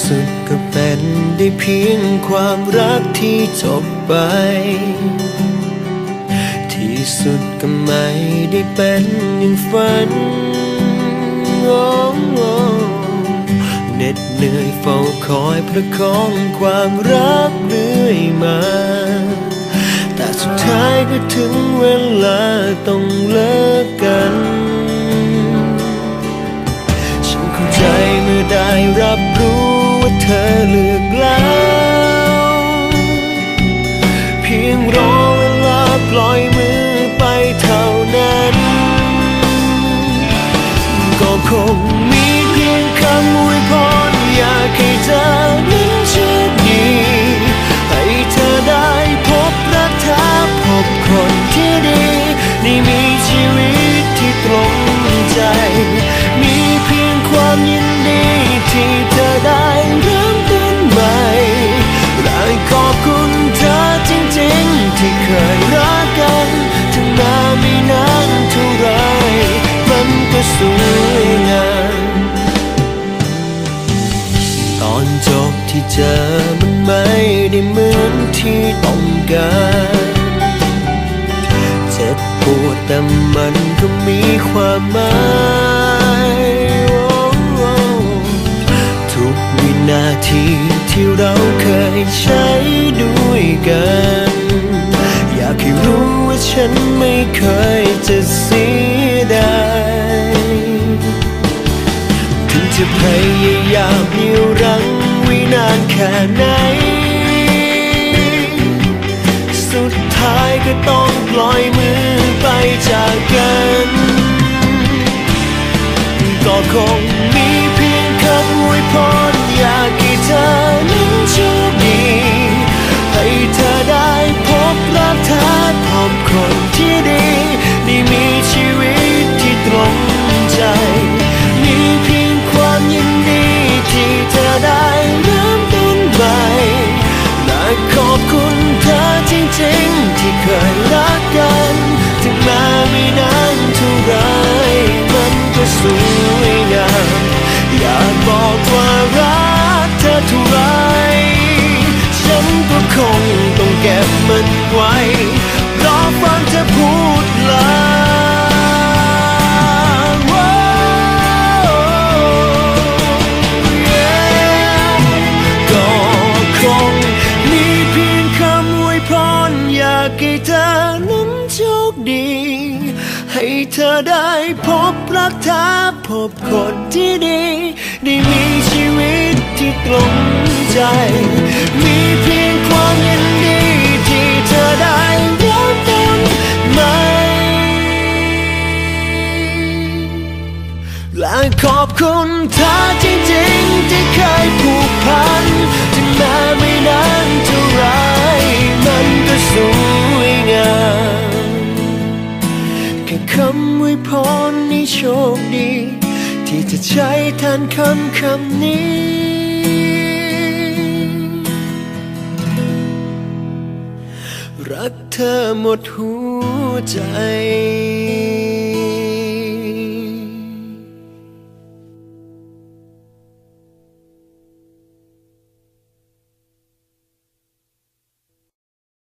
สุดก็เป็นได้เพียงความรักที่จบไป ที่สุดก็ไม่ได้เป็นอย่างฝันโอ้โอเหน็ดเหนื่อยเฝ้าคอยประคองความรักเรื่อยมา แต่สุดท้ายก็ถึงเวลาต้องเลิกกันฉันเข้าใจเมื่อได้รับร เธอเลือกแล้ว เพียงรอเวลาปล่อยมือไปเท่านั้น ก็คง วยงามตอนจบที่เจอมันไม่ได้เหมือนที่ต้องการเจ็บปวดแต่มันก็มีความหมายทุกวินาทีที่เราเคยใช้ด้วยกัน อยากให้รู้ว่าฉันไม่เคยจะเสียดาย ถึงจะพยายามเหนี่ยวรั้งไว้นานแค่ไหน สุดท้ายก็ต้องปล่อยมือ เคยรักกัน ถึงแม้ไม่นานเท่าไรมันก็สวยงามอยากบอกว่ารักเธอเท่าไร ฉันก็คงต้องเก็บมันไว้รอฟัง เธอได้พบรักเธอพบคนที่ดี ได้มีชีวิตที่ตรงใจ มีเพียงความยินดีที่เธอได้ริ่มต้นใหม่และขอบคุณเธอจริงๆที่เคยผูกพันถึงแม้ไม่นานเท่าไร ที่จะใช้แทนคำคำนี้ รักเธอหมดหัวใจ